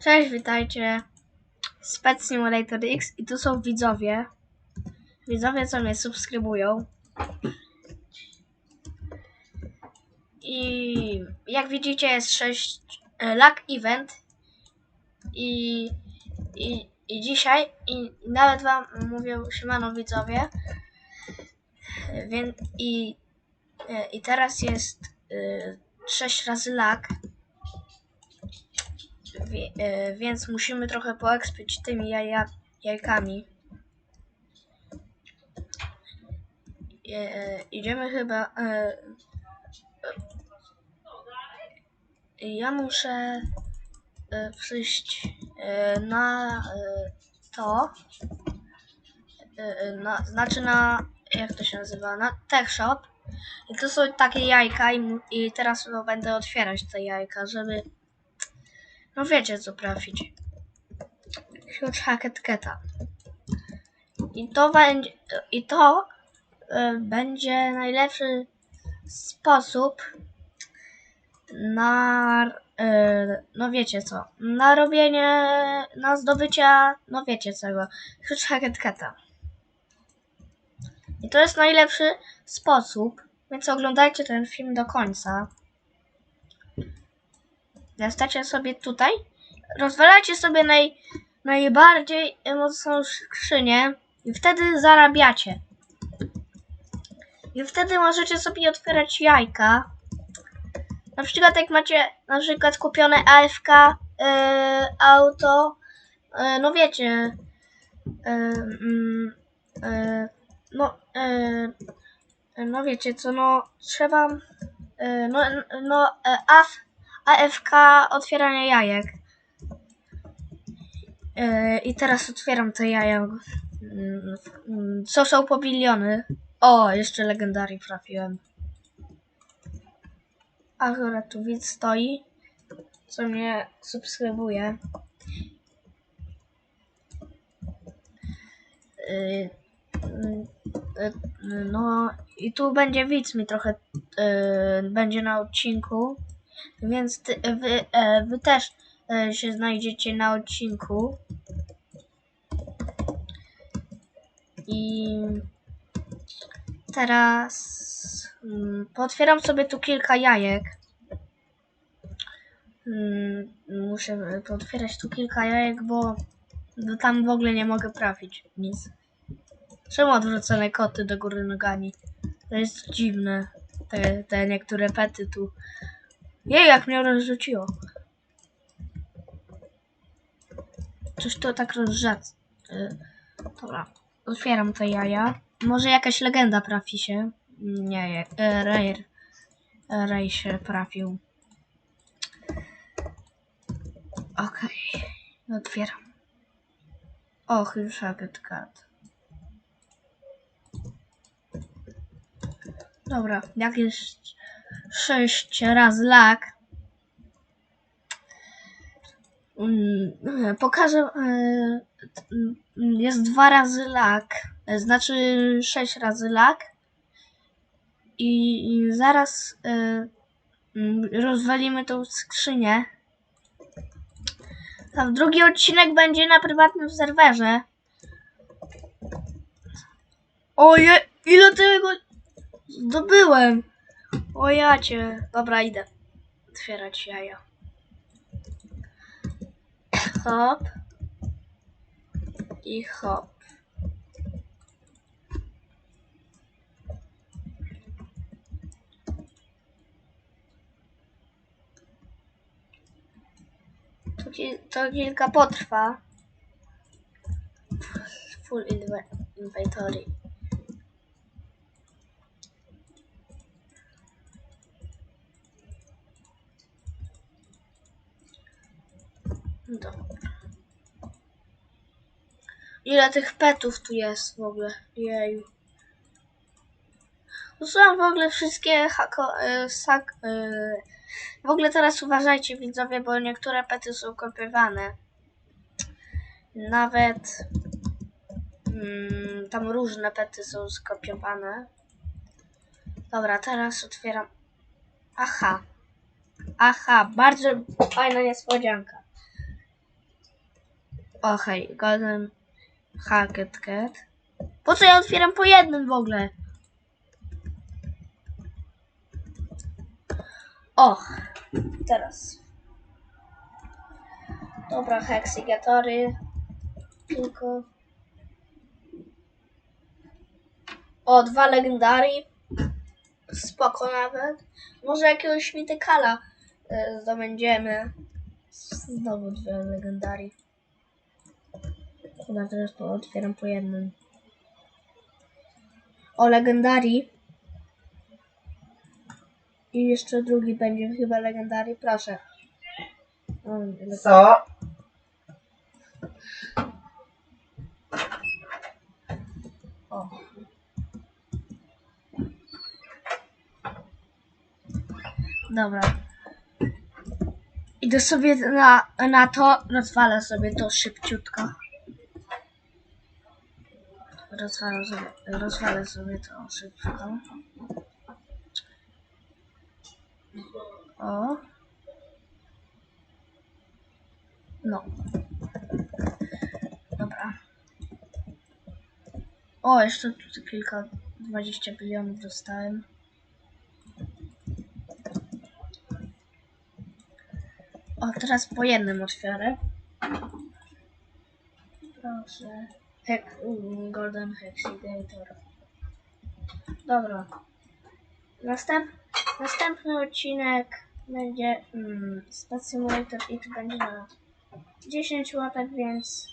Cześć, witajcie. Spec Simulator X i tu są widzowie. Widzowie, co mnie subskrybują. I jak widzicie jest 6 e, lag event i, i, i dzisiaj i nawet wam mówię siemano widzowie. E, Więc i, e, i teraz jest y, 6 razy lag. Wie, e, więc musimy trochę poekspić tymi jaja, jajkami. E, idziemy chyba. E, ja muszę e, przyjść na to. Na, znaczy na. Jak to się nazywa? Na Tech Shop. I to są takie jajka, i, i teraz no, będę otwierać te jajka, żeby no wiecie co trafić. Huge Hacket Keta. I to będzie. I to y, będzie najlepszy sposób na. y, no wiecie co. Na robienie. Na zdobycia. No wiecie czego. Huge Hacket Keta. I to jest najlepszy sposób. Więc oglądajcie ten film do końca. Nastacie sobie tutaj. Rozwalajcie sobie naj, najbardziej mocną skrzynię i wtedy zarabiacie. I wtedy możecie sobie otwierać jajka. Na przykład jak macie na przykład kupione AFK yy, auto, yy, no wiecie, yy, yy, no, yy, no wiecie co, no trzeba, no, no yy, AF, AFK otwierania jajek. Yy, I teraz otwieram te jaja. Co są po biliony? O, jeszcze legendarii trafiłem. Akurat tu widz stoi, co mnie subskrybuje. Yy, yy, No i tu będzie widz mi trochę będzie na odcinku. Więc ty, wy, e, wy też e, się znajdziecie na odcinku. I teraz mm, potwieram sobie tu kilka jajek. Mm, Muszę potwierać tu kilka jajek, bo bo tam w ogóle nie mogę trafić nic. Czemu odwrócone koty do góry nogami? To jest dziwne. Te, te niektóre pety tu. Jej, jak mnie rozrzuciło. Coś to tak rozrzec. Y, Dobra, otwieram te jaja. Może jakaś legenda trafi się. Nie, je- e, Rare. E, Ray się trafił. Okej, otwieram. Och, już Haggard Cat. Dobra, jak jest 6 razy lag. Mm, Pokażę. e, Jest dwa razy lag. e, Znaczy 6 razy lag. I, zaraz e, mm, rozwalimy tą skrzynię. Tam drugi odcinek będzie na prywatnym serwerze. Oje, ile tego zdobyłem? O jacie. Dobra, idę otwierać jaja. Hop. I hop. To, ki- kilka potrwa. Full inve- inventory. Dobra. Ile tych petów tu jest w ogóle? Jeju. Usuwam w ogóle wszystkie hako... Y, sak, y, w ogóle teraz uważajcie widzowie, bo niektóre pety są kopiowane. Nawet mm, tam różne pety są skopiowane. Dobra, teraz otwieram. Aha. Aha, bardzo fajna niespodzianka. O hej, Golden Hacket Cat. Po co ja otwieram po jednym w ogóle? O, teraz. Dobra, heksygatory. Tylko. O, dwa legendarii. Spoko nawet. Może jakiegoś mitykala y, zdobędziemy. Znowu dwie legendarii. Chyba teraz to otwieram po jednym. O, legendarii. I jeszcze drugi będzie chyba legendarii. Proszę. O, Co? o. Dobra. Idę sobie na, na to, rozwalę sobie to szybciutko. Rozwalę sobie, rozwalę sobie to szybciutko. O. No. Dobra. O, jeszcze tu kilka, 20 bilionów dostałem. O, teraz po jednym otwierę. Proszę. Hek, mm, Golden Hexigator. Dobra. Następ, następny odcinek będzie mm, Space Simulator i to będzie na 10 łatek, więc